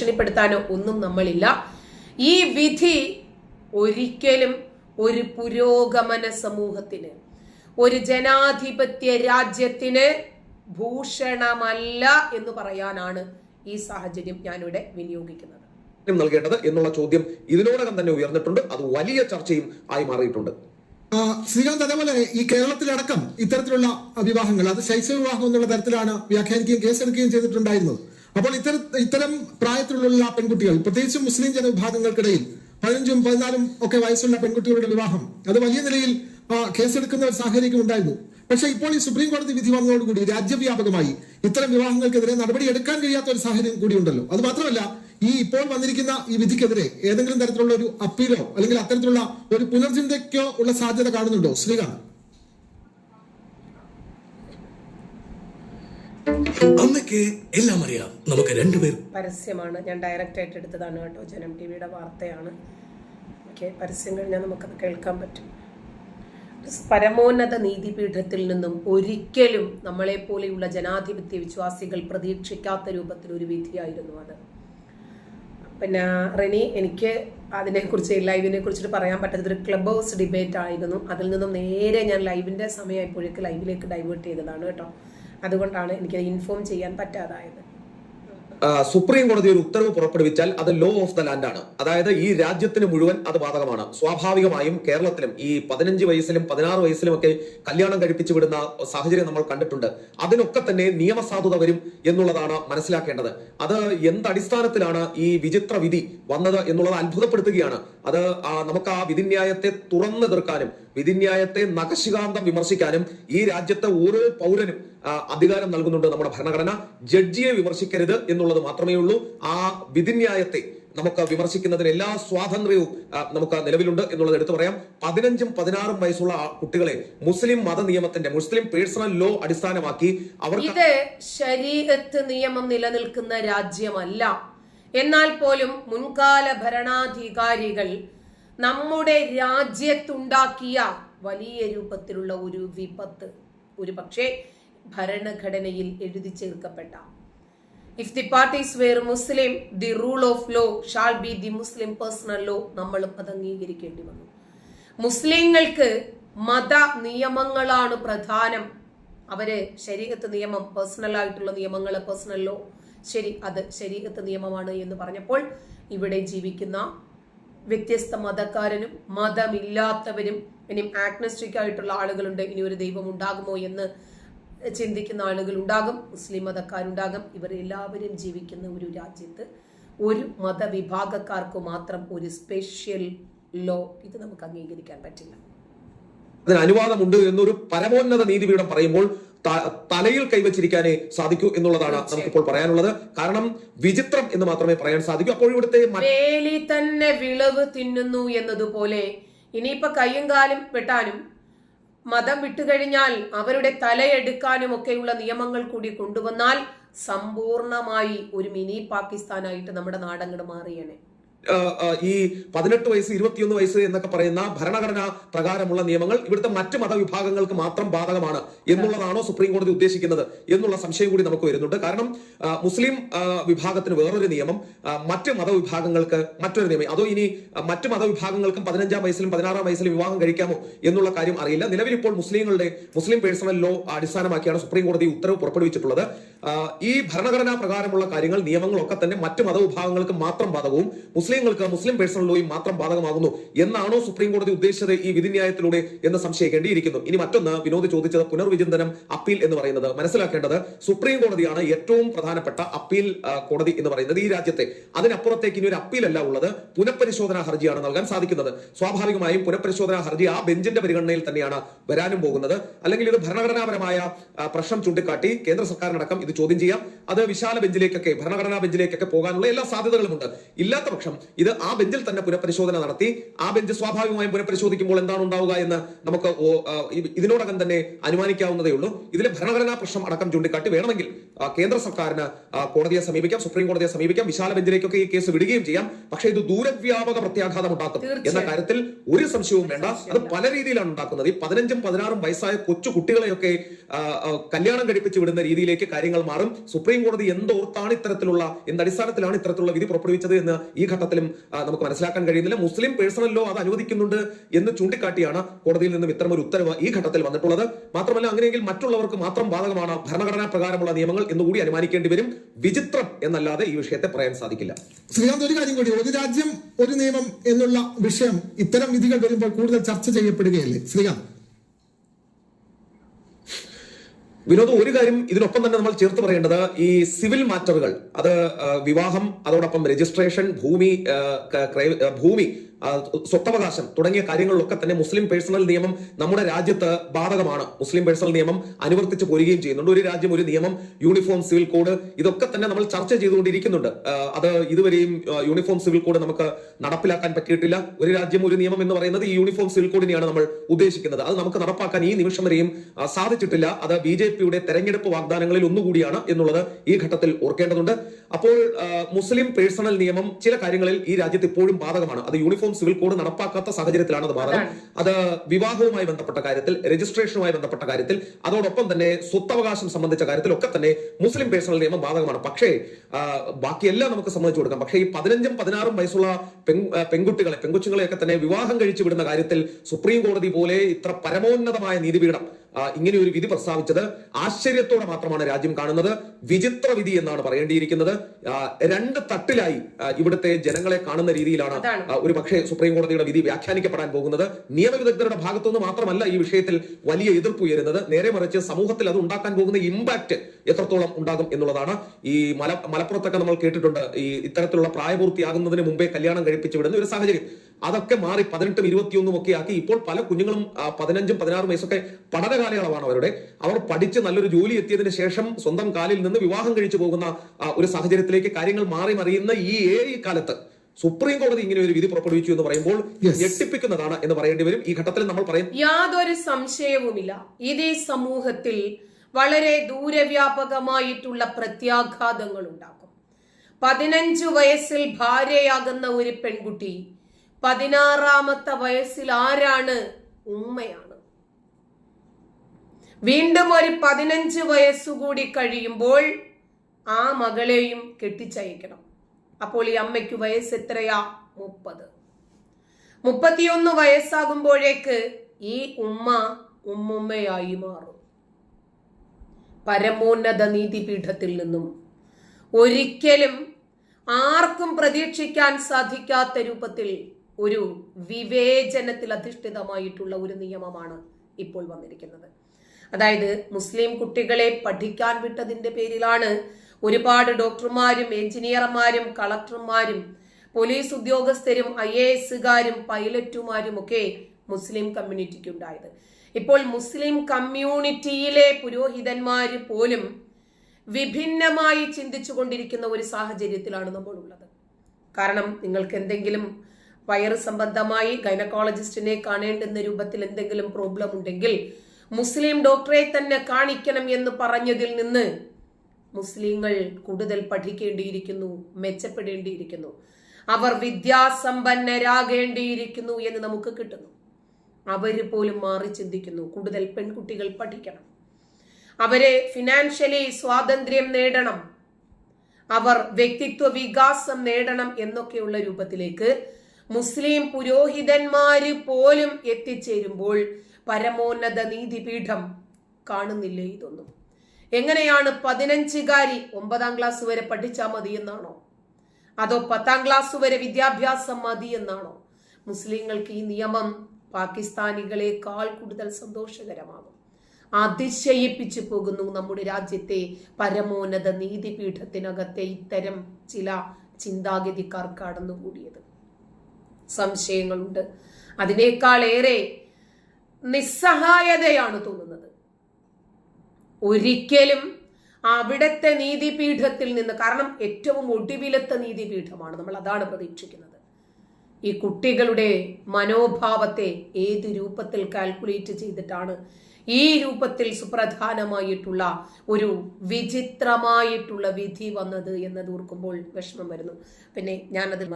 ഭീഷണിപ്പെടുത്താനോ ഒന്നും നമ്മളില്ല. ഈ വിധി ഒരിക്കലും ഒരു പുരോഗമന സമൂഹത്തിന് ഒരു ജനാധിപത്യ രാജ്യത്തിന് ഭൂഷണമല്ല എന്ന് പറയാനാണ് ഈ സാഹചര്യം ഞാനിവിടെ വിനിയോഗിക്കുന്നത്. നൽകേണ്ടത് എന്നുള്ള ചോദ്യം ഇതിനോടകം തന്നെ ഉയർന്നിട്ടുണ്ട്. അത് വലിയ ചർച്ചയും ആയി മാറിയിട്ടുണ്ട്. ശ്രീകാന്ത് അതേപോലെ ഈ കേരളത്തിലടക്കം ഇത്തരത്തിലുള്ള വിവാഹങ്ങൾ അത് ശൈശവ വിവാഹം എന്നുള്ള തരത്തിലാണ് വ്യാഖ്യാനിക്കുകയും കേസെടുക്കുകയും ചെയ്തിട്ടുണ്ടായിരുന്നത്. അപ്പോൾ ഇത്തരം ഇത്തരം പ്രായത്തിലുള്ള പെൺകുട്ടികൾ പ്രത്യേകിച്ചും മുസ്ലിം ജനവിഭാഗങ്ങൾക്കിടയിൽ പതിനഞ്ചും പതിനാലും ഒക്കെ വയസ്സുള്ള പെൺകുട്ടികളുടെ വിവാഹം അത് വലിയ നിലയിൽ കേസെടുക്കുന്ന ഒരു സാഹചര്യം ഉണ്ടായിരുന്നു. പക്ഷേ ഇപ്പോൾ ഈ സുപ്രീം കോടതി വിധി വന്നതോടുകൂടി രാജ്യവ്യാപകമായി ഇത്തരം വിവാഹങ്ങൾക്കെതിരെ നടപടി എടുക്കാൻ കഴിയാത്ത ഒരു സാഹചര്യം കൂടി ഉണ്ടല്ലോ. അത് മാത്രമല്ല ഈ ഇപ്പോൾ വന്നിരിക്കുന്ന ഈ വിധിക്കെതിരെ ഏതെങ്കിലും തരത്തിലുള്ള ഒരു അപ്പീലോ അല്ലെങ്കിൽ അത്തരത്തിലുള്ള ഒരു പുനർചിന്തയ്ക്കോ ഉള്ള സാധ്യത കാണുന്നുണ്ടോ? ശ്രീകാന്ത്? അമ്മയ്ക്ക് എല്ലാം അറിയാം. നമുക്ക് രണ്ടുപേർ പരസ്യമാണ്. ഞാൻ ഡയറക്റ്റ് ആയിട്ട് എടുത്തതാണ് കേട്ടോ. ജനം ടി വിയുടെ വാർത്തയാണ്. ഓക്കെ പരസ്യം കഴിഞ്ഞാൽ നമുക്കത് കേൾക്കാൻ പറ്റും. പരമോന്നത നീതിപീഠത്തിൽ നിന്നും ഒരിക്കലും നമ്മളെ പോലെയുള്ള ജനാധിപത്യ വിശ്വാസികൾ പ്രതീക്ഷിക്കാത്ത രൂപത്തിൽ ഒരു വിധിയായിരുന്നു അത്. പിന്നെ റെനി എനിക്ക് അതിനെക്കുറിച്ച് ലൈവിനെ കുറിച്ചിട്ട് പറയാൻ പറ്റാത്ത ഒരു ക്ലബ് ഹൗസ് ഡിബേറ്റ് ആയിരുന്നു. അതിൽ നിന്നും നേരെ ഞാൻ ലൈവിന്റെ സമയമായപ്പോഴേക്ക് ലൈവിലേക്ക് ഡൈവേർട്ട് ചെയ്തതാണ് കേട്ടോ. അതുകൊണ്ടാണ് എനിക്ക് ഇൻഫോം ചെയ്യാൻ പറ്റാതായത്. സുപ്രീം കോടതി ഒരു ഉത്തരവ് പുറപ്പെടുവിച്ചാൽ അത് ലോ ഓഫ് ദ ലാൻഡ് ആണ്. അതായത് ഈ രാജ്യത്തിന് മുഴുവൻ അത് ബാധകമാണ്. സ്വാഭാവികമായും കേരളത്തിലും ഈ പതിനഞ്ച് വയസ്സിലും പതിനാറ് വയസ്സിലും ഒക്കെ കല്യാണം കഴിപ്പിച്ചു വിടുന്ന സാഹചര്യം നമ്മൾ കണ്ടിട്ടുണ്ട്. അതിനൊക്കെ തന്നെ നിയമസാധുത വരും എന്നുള്ളതാണ് മനസ്സിലാക്കേണ്ടത്. അത് എന്തടിസ്ഥാനത്തിലാണ് ഈ വിചിത്ര വിധി വന്നത് എന്നുള്ളത് അത്ഭുതപ്പെടുത്തുകയാണ്. അത് നമുക്ക് ആ വിധിന്യായത്തെ തുറന്നു തീർക്കാനും വിധിന്യായത്തെ നഖശികാന്തം വിമർശിക്കാനും ഈ രാജ്യത്തെ ഓരോ പൗരനും അധികാരം നൽകുന്നുണ്ട് നമ്മുടെ ഭരണഘടന. ജഡ്ജിയെ വിമർശിക്കരുത് എന്നുള്ളത് മാത്രമേ ഉള്ളൂ. ആ വിധിന്യായത്തെ നമുക്ക് വിമർശിക്കുന്നതിന് എല്ലാ സ്വാതന്ത്ര്യവും നമുക്ക് നിലവിലുണ്ട് എന്നുള്ളത് എടുത്തു പറയാം. പതിനഞ്ചും പതിനാറും വയസ്സുള്ള കുട്ടികളെ മുസ്ലിം മത നിയമത്തിന്റെ മുസ്ലിം പേഴ്സണൽ ലോ അടിസ്ഥാനമാക്കി അവർ ഇത് ശരീരത്ത് നിയമം നിലനിൽക്കുന്ന രാജ്യമല്ല. എന്നാൽ പോലും മുൻകാല ഭരണാധികാരികൾ നമ്മുടെ രാജ്യത്തുണ്ടാക്കിയ വലിയ രൂപത്തിലുള്ള ഒരു വിപത്ത്. ഒരു പക്ഷേ ഭരണഘടനയിൽ എഴുതി ചേർക്കപ്പെട്ട. If the parties were Muslim the rule of law shall be the Muslim personal law നമ്മളും അത് അംഗീകരിക്കേണ്ടി വന്നു. മുസ്ലിങ്ങൾക്ക് മത നിയമങ്ങളാണ് പ്രധാനം. അവർ ശരീരത്ത് നിയമം പേഴ്സണൽ ആയിട്ടുള്ള നിയമങ്ങൾ പേഴ്സണൽ ലോ ശരി അത് ശരീരത്ത് നിയമമാണ് എന്ന് പറഞ്ഞപ്പോൾ ഇവിടെ ജീവിക്കുന്ന വ്യത്യസ്ത മതക്കാരനും മതമില്ലാത്തവരും ഇനിയും ആഗ്നസ്റ്റിക് ആയിട്ടുള്ള ആളുകളുണ്ട്. ഇനി ഒരു ദൈവം ഉണ്ടാകുമോ എന്ന് ചിന്തിക്കുന്ന ആളുകൾ ഉണ്ടാകും മുസ്ലിം മതക്കാരുണ്ടാകും. ഇവർ എല്ലാവരും ജീവിക്കുന്ന ഒരു രാജ്യത്ത് ഒരു മതവിഭാഗക്കാർക്ക് മാത്രം ഒരു സ്പെഷ്യൽ ലോ ഇത് നമുക്ക് അംഗീകരിക്കാൻ പറ്റില്ല. അതിന് അനുവാദമുണ്ട് എന്നൊരു പരമോന്നത നീതിപീഠം പറയുമ്പോൾ തലയിൽ കൈവച്ചിരിക്കാനേ സാധിക്കൂ എന്നുള്ളതാണ് നമുക്കിപ്പോൾ പറയാനുള്ളത്. കാരണം വിചിത്രം എന്ന് മാത്രമേ പറയാൻ സാധിക്കൂ. അപ്പോൾ ഇവിടുത്തെ തന്നെ വിളവ് തിന്നുന്നു എന്നതുപോലെ ഇനിയിപ്പൊ കയ്യും കാലും വെട്ടാനും മതം വിട്ടുകഴിഞ്ഞാൽ അവരുടെ തലയെടുക്കാനും ഒക്കെയുള്ള നിയമങ്ങൾ കൂടി കൊണ്ടുവന്നാൽ സമ്പൂർണമായി ഒരു മിനി പാകിസ്ഥാനായിട്ട് നമ്മുടെ നാടങ്ങട് മാറിയണേ ഈ പതിനെട്ട് വയസ്സ് ഇരുപത്തിയൊന്ന് വയസ്സ് എന്നൊക്കെ പറയുന്ന ഭരണഘടനാ പ്രകാരമുള്ള നിയമങ്ങൾ ഇവിടുത്തെ മറ്റ് മതവിഭാഗങ്ങൾക്ക് മാത്രം ബാധകമാണ് എന്നുള്ളതാണോ സുപ്രീം കോടതി ഉദ്ദേശിക്കുന്നത് എന്നുള്ള സംശയം കൂടി നമുക്ക് വരുന്നുണ്ട്. കാരണം മുസ്ലിം വിഭാഗത്തിന് വേറൊരു നിയമം മറ്റ് മതവിഭാഗങ്ങൾക്ക് മറ്റൊരു നിയമം. അതോ ഇനി മറ്റ് മതവിഭാഗങ്ങൾക്കും പതിനഞ്ചാം വയസ്സിലും പതിനാറാം വയസ്സിലും വിവാഹം കഴിക്കാമോ എന്നുള്ള കാര്യം അറിയില്ല. നിലവിൽ ഇപ്പോൾ മുസ്ലിങ്ങളുടെ മുസ്ലിം പേഴ്സണൽ ലോ അടിസ്ഥാനമാക്കിയാണ് സുപ്രീം കോടതി ഉത്തരവ് പുറപ്പെടുവിച്ചിട്ടുള്ളത്. ഈ ഭരണഘടനാ പ്രകാരമുള്ള കാര്യങ്ങൾ നിയമങ്ങളൊക്കെ തന്നെ മറ്റ് മതവിഭാഗങ്ങൾക്ക് മാത്രം ബാധകവും മുസ്ലിങ്ങൾക്ക് മുസ്ലിം പേഴ്സണൽ ലോയും മാത്രം ബാധകമാകുന്നു എന്നാണോ സുപ്രീം കോടതി ഉദ്ദേശിച്ചത് ഈ വിധിന്യായത്തിലൂടെ എന്ന് സംശയിക്കേണ്ടിയിരിക്കുന്നു. ഇനി മറ്റൊന്ന് വിനോദ് ചോദിച്ചത് പുനർവിചിന്തനം അപ്പീൽ എന്ന് പറയുന്നത്. മനസ്സിലാക്കേണ്ടത് സുപ്രീം കോടതിയാണ് ഏറ്റവും പ്രധാനപ്പെട്ട അപ്പീൽ കോടതി എന്ന് പറയുന്നത് ഈ രാജ്യത്തെ. അതിനപ്പുറത്തേക്ക് ഇനി ഒരു അപ്പീലല്ല ഉള്ളത്. പുനഃപരിശോധനാ ഹർജിയാണ് നൽകാൻ സാധിക്കുന്നത്. സ്വാഭാവികമായും പുനഃപരിശോധനാ ഹർജി ആ ബെഞ്ചിന്റെ പരിഗണനയിൽ തന്നെയാണ് വരാനും പോകുന്നത്. അല്ലെങ്കിൽ ഇത് ഭരണഘടനാപരമായ പ്രശ്നം ചൂണ്ടിക്കാട്ടി കേന്ദ്ര സർക്കാരിനടക്കം ഇത് ചോദ്യം ചെയ്യാം. അത് വിശാല ബെഞ്ചിലേക്കൊക്കെ ഭരണഘടനാ ബെഞ്ചിലേക്കൊക്കെ പോകാനുള്ള എല്ലാ സാധ്യതകളുമുണ്ട്. ഇല്ലാത്ത പക്ഷം ഇത് ആ ബെഞ്ചിൽ തന്നെ പുനഃപരിശോധന നടത്തി ആ ബെഞ്ച് സ്വാഭാവികമായും പുനഃപരിശോധിക്കുമ്പോൾ എന്താണ് ഉണ്ടാവുക എന്ന് നമുക്ക് ഇതിനോടകം തന്നെ അനുമാനിക്കാവുന്നതേ ഉള്ളൂ. ഇതിലെ ഭരണഘടനാ പ്രശ്നം അടക്കം ചൂണ്ടിക്കാട്ടി വേണമെങ്കിൽ കേന്ദ്ര സർക്കാരിന് കോടതിയെ സമീപിക്കാം സുപ്രീം കോടതിയെ സമീപിക്കാം വിശാല ബെഞ്ചിലേക്കൊക്കെ ഈ കേസ് വിടുകയും ചെയ്യാം. പക്ഷേ ഇത് ദൂരവ്യാപക പ്രത്യാഘാതം ഉണ്ടാക്കും. എന്ന കാര്യത്തിൽ ഒരു സംശയവും വേണ്ട. അത് പല രീതിയിലാണ് ഉണ്ടാക്കുന്നത്. ഈ പതിനഞ്ചും പതിനാറും വയസ്സായ കൊച്ചു കുട്ടികളെയൊക്കെ കല്യാണം കഴിപ്പിച്ച് വിടുന്ന രീതിയിലേക്ക് കാര്യങ്ങൾ മാറും. സുപ്രീം കോടതി എന്തോർത്താണ് ഇത്തരത്തിലുള്ള എന്തടിസ്ഥാനത്തിലാണ് ഇത്തരത്തിലുള്ള വിധി പുറപ്പെടുവിച്ചത് എന്ന് ഈ ഘട്ടത്തിലും ആ, നമുക്ക് മനസ്സിലാക്കാൻ കഴിയുന്നില്ല. മുസ്ലിം പേഴ്സണൽ ലോ അത് അനുവദിക്കുന്നുണ്ട് എന്ന് ചൂണ്ടിക്കാട്ടിയാണ് കോടതിയിൽ നിന്നും ഇത്തരം ഒരു ഉത്തരവ് ഈ ഘട്ടത്തിൽ വന്നിട്ടുള്ളത്. മാത്രമല്ല അങ്ങനെയെങ്കിൽ മറ്റുള്ളവർക്ക് മാത്രം ബാധകമാണ് ഭരണഘടനാ പ്രകാരമുള്ള നിയമങ്ങൾ എന്നുകൂടി അനുമാനിക്കേണ്ടി വരും. വിചിത്രം എന്നല്ലാതെ ഈ വിഷയത്തെ പറയാൻ സാധിക്കില്ല. ശ്രീകാന്ത് ഒരു കാര്യം കൂടി. ഒരു രാജ്യം ഒരു നിയമം എന്നുള്ള വിഷയം ഇത്തരം വിധികൾ വരുമ്പോൾ കൂടുതൽ ചർച്ച ചെയ്യപ്പെടുകയല്ലേ? ശ്രീകാന്ത്. വിനോദ് ഒരു കാര്യം ഇതിനൊപ്പം തന്നെ നമ്മൾ ചേർത്ത് പറയേണ്ടത് ഈ സിവിൽ മാറ്ററുകൾ അത് വിവാഹം അതോടൊപ്പം രജിസ്ട്രേഷൻ ഭൂമി ഭൂമി സ്വത്തവകാശം തുടങ്ങിയ കാര്യങ്ങളിലൊക്കെ തന്നെ മുസ്ലിം പേഴ്സണൽ നിയമം നമ്മുടെ രാജ്യത്ത് ബാധകമാണ്. മുസ്ലിം പേഴ്സണൽ നിയമം അനുവർത്തിച്ച് പോരുകയും ചെയ്യുന്നുണ്ട്. ഒരു രാജ്യം ഒരു നിയമം യൂണിഫോം സിവിൽ കോഡ് ഇതൊക്കെ തന്നെ നമ്മൾ ചർച്ച ചെയ്തുകൊണ്ടിരിക്കുന്നുണ്ട്. അത് ഇതുവരെയും യൂണിഫോം സിവിൽ കോഡ് നമുക്ക് നടപ്പിലാക്കാൻ പറ്റിയിട്ടില്ല. ഒരു രാജ്യം ഒരു നിയമം എന്ന് പറയുന്നത് ഈ യൂണിഫോം സിവിൽ കോഡിനെയാണ് നമ്മൾ ഉദ്ദേശിക്കുന്നത്. അത് നമുക്ക് നടപ്പാക്കാൻ ഈ നിമിഷം വരെയും സാധിച്ചിട്ടില്ല. അത് ബി ജെ പിയുടെ തെരഞ്ഞെടുപ്പ് വാഗ്ദാനങ്ങളിൽ ഒന്നുകൂടിയാണ് എന്നുള്ളത് ഈ ഘട്ടത്തിൽ ഓർക്കേണ്ടതുണ്ട്. അപ്പോൾ മുസ്ലിം പേഴ്സണൽ നിയമം ചില കാര്യങ്ങളിൽ ഈ രാജ്യത്ത് ഇപ്പോഴും ബാധകമാണ്. അത് യൂണിഫോം സിവിൽ കോഡ് നടപ്പാക്കാത്ത സാഹചര്യത്തിലാണ് അത് മാറുന്നത്. അത് വിവാഹവുമായി ബന്ധപ്പെട്ട കാര്യത്തിൽ രജിസ്ട്രേഷനുമായി ബന്ധപ്പെട്ട കാര്യത്തിൽ അതോടൊപ്പം തന്നെ സ്വത്തവകാശം സംബന്ധിച്ച കാര്യത്തിലൊക്കെ തന്നെ മുസ്ലിം പേഴ്സണൽ നിയമം ബാധകമാണ്. പക്ഷേ ബാക്കിയെല്ലാം നമുക്ക് സമ്മതിച്ചു കൊടുക്കാം. പക്ഷേ ഈ പതിനഞ്ചും പതിനാറും വയസ്സുള്ള പെൺകുട്ടികളെ പെൺകുച്ചുങ്ങളെയൊക്കെ തന്നെ വിവാഹം കഴിച്ചു വിടുന്ന കാര്യത്തിൽ സുപ്രീം കോടതി പോലെ ഇത്ര പരമോന്നതമായ നീതിപീഠം ഇങ്ങനെ ഒരു വിധി പ്രസ്താവിച്ചത് ആശ്ചര്യത്തോടെ മാത്രമാണ് രാജ്യം കാണുന്നത്. വിചിത്ര വിധി എന്നാണ് പറയേണ്ടിയിരിക്കുന്നത്. രണ്ട് തട്ടിലായി ഇവിടുത്തെ ജനങ്ങളെ കാണുന്ന രീതിയിലാണ്. ഒരു പക്ഷേ സുപ്രീം കോടതിയുടെ വിധി വ്യാഖ്യാനിക്കപ്പെടാൻ പോകുന്നത്. നിയമവിദഗ്ധരുടെ ഭാഗത്തുനിന്ന് മാത്രമല്ല ഈ വിഷയത്തിൽ വലിയ എതിർപ്പ് ഉയരുന്നത്. നേരെ മറിച്ച് സമൂഹത്തിൽ അത് ഉണ്ടാക്കാൻ പോകുന്ന ഇമ്പാക്ട് എത്രത്തോളം ഉണ്ടാകും എന്നുള്ളതാണ്. ഈ മല മലപ്പുറത്തൊക്കെ നമ്മൾ കേട്ടിട്ടുണ്ട്. ഈ ഇത്തരത്തിലുള്ള പ്രായപൂർത്തിയാകുന്നതിന് മുമ്പേ കല്യാണം കഴിപ്പിച്ചു വിടുന്ന ഒരു സാഹചര്യം. അതൊക്കെ മാറി പതിനെട്ടും ഇരുപത്തിയൊന്നും ഒക്കെ ആക്കി ഇപ്പോൾ പല കുഞ്ഞുങ്ങളും പതിനഞ്ചും പതിനാറും വയസ്സൊക്കെ പഠന കാലയളവാണ് അവരുടെ. അവർ പഠിച്ച് നല്ലൊരു ജോലി എത്തിയതിനു ശേഷം സ്വന്തം കാലിൽ നിന്ന് വിവാഹം കഴിച്ചു പോകുന്ന ഒരു സാഹചര്യത്തിലേക്ക് കാര്യങ്ങൾ മാറി മറിയുന്ന ഈ ഏഴ് കാലത്ത് സുപ്രീം കോടതി ഇങ്ങനെ ഒരു വിധി പുറപ്പെടുവിച്ചു എന്ന് പറയുമ്പോൾ Yes. ഞെട്ടിപ്പിക്കുന്നതാണ് എന്ന് പറയേണ്ടി വരും. ഈ ഘട്ടത്തിൽ നമ്മൾ പറയും യാതൊരു സംശയവുമില്ല. ഇതേ സമൂഹത്തിൽ വളരെ ദൂരവ്യാപകമായിട്ടുള്ള പ്രത്യാഘാതങ്ങൾ ഉണ്ടാകും പതിനഞ്ചു വയസ്സിൽ ഭാര്യയാകുന്ന ഒരു പെൺകുട്ടി പതിനാറാമത്തെ വയസ്സിൽ ആരാണ്? ഉമ്മയാണ്. വീണ്ടും ഒരു പതിനഞ്ച് വയസ്സുകൂടി കഴിയുമ്പോൾ ആ മകളെയും കെട്ടിച്ചയക്കണം. അപ്പോൾ ഈ അമ്മയ്ക്ക് വയസ്സ് എത്രയാ? മുപ്പത്. മുപ്പത്തിയൊന്ന് വയസ്സാകുമ്പോഴേക്ക് ഈ ഉമ്മ ഉമ്മുമ്മയായി മാറും. പരമോന്നത നീതിപീഠത്തിൽ നിന്നും ഒരിക്കലും ആർക്കും പ്രതീക്ഷിക്കാൻ സാധിക്കാത്ത രൂപത്തിൽ ഒരു വിവേചനത്തിൽ അധിഷ്ഠിതമായിട്ടുള്ള ഒരു നിയമമാണ് ഇപ്പോൾ വന്നിരിക്കുന്നത്. അതായത് മുസ്ലിം കുട്ടികളെ പഠിക്കാൻ വിട്ടതിന്റെ പേരിലാണ് ഒരുപാട് ഡോക്ടർമാരും എഞ്ചിനീയർമാരും കളക്ടർമാരും പോലീസ് ഉദ്യോഗസ്ഥരും ഐ എ എസുകാരും പൈലറ്റുമാരും ഒക്കെ മുസ്ലിം കമ്മ്യൂണിറ്റിക്ക് ഉണ്ടായത്. ഇപ്പോൾ മുസ്ലിം കമ്മ്യൂണിറ്റിയിലെ പുരോഹിതന്മാർ പോലും വിഭിന്നമായി ചിന്തിച്ചു കൊണ്ടിരിക്കുന്ന ഒരു സാഹചര്യത്തിലാണ് നമ്മൾ ഉള്ളത് കാരണം നിങ്ങൾക്ക് എന്തെങ്കിലും വയറ് സംബന്ധമായി ഗൈനക്കോളജിസ്റ്റിനെ കാണേണ്ടുന്ന രൂപത്തിൽ എന്തെങ്കിലും പ്രോബ്ലം ഉണ്ടെങ്കിൽ മുസ്ലിം ഡോക്ടറെ തന്നെ കാണിക്കണം എന്ന് പറഞ്ഞതിൽ നിന്ന് മുസ്ലിങ്ങൾ കൂടുതൽ പഠിക്കേണ്ടിയിരിക്കുന്നു മെച്ചപ്പെടേണ്ടിയിരിക്കുന്നു. അവർ വിദ്യാസമ്പന്നരാകേണ്ടിയിരിക്കുന്നു എന്ന് നമുക്ക് കിട്ടുന്നു. അവർ പോലും മാറി ചിന്തിക്കുന്നു. കൂടുതൽ പെൺകുട്ടികൾ പഠിക്കണം. അവരെ ഫിനാൻഷ്യലി സ്വാതന്ത്ര്യം നേടണം. അവർ വ്യക്തിത്വ വികാസം നേടണം എന്നൊക്കെയുള്ള രൂപത്തിലേക്ക് മുസ്ലിം പുരോഹിതന്മാര് പോലും എത്തിച്ചേരുമ്പോൾ പരമോന്നത നീതിപീഠം കാണുന്നില്ലേ ഇതൊന്നും? എങ്ങനെയാണ് പതിനഞ്ചുകാരി ഒമ്പതാം ക്ലാസ് വരെ പഠിച്ചാൽ മതി എന്നാണോ? അതോ പത്താം ക്ലാസ് വരെ വിദ്യാഭ്യാസം മതി എന്നാണോ? മുസ്ലിങ്ങൾക്ക് ഈ നിയമം പാകിസ്ഥാനികളെക്കാൾ കൂടുതൽ സന്തോഷകരമാകും. അതിശയിപ്പിച്ചു പോകുന്നു നമ്മുടെ രാജ്യത്തെ പരമോന്നത നീതിപീഠത്തിനകത്തെ ഇത്തരം ചില ചിന്താഗതിക്കാർ കടന്നുകൂടിയത്. സംശയങ്ങളുണ്ട്. അതിനേക്കാൾ ഏറെ നിസ്സഹായതയാണ് തോന്നുന്നത്. ഒരിക്കലും അവിടത്തെ നീതിപീഠത്തിൽ നിന്ന് കാരണം ഏറ്റവും ഒടുവിലത്തെ നീതിപീഠമാണ് നമ്മൾ അതാണ് പ്രതീക്ഷിക്കുന്നത്. ഈ കുട്ടികളുടെ മനോഭാവത്തെ ഏത് രൂപത്തിൽ കാൽക്കുലേറ്റ് ചെയ്തിട്ടാണ്? ഈ രൂപത്തിൽ സുപ്രധാനമായിട്ടുള്ള ഒരു വിചിത്രമായിട്ടുള്ള വിധി വന്നത് എന്നത് ഓർക്കുമ്പോൾ വിഷമം വരുന്നു. പിന്നെ ഞാനത്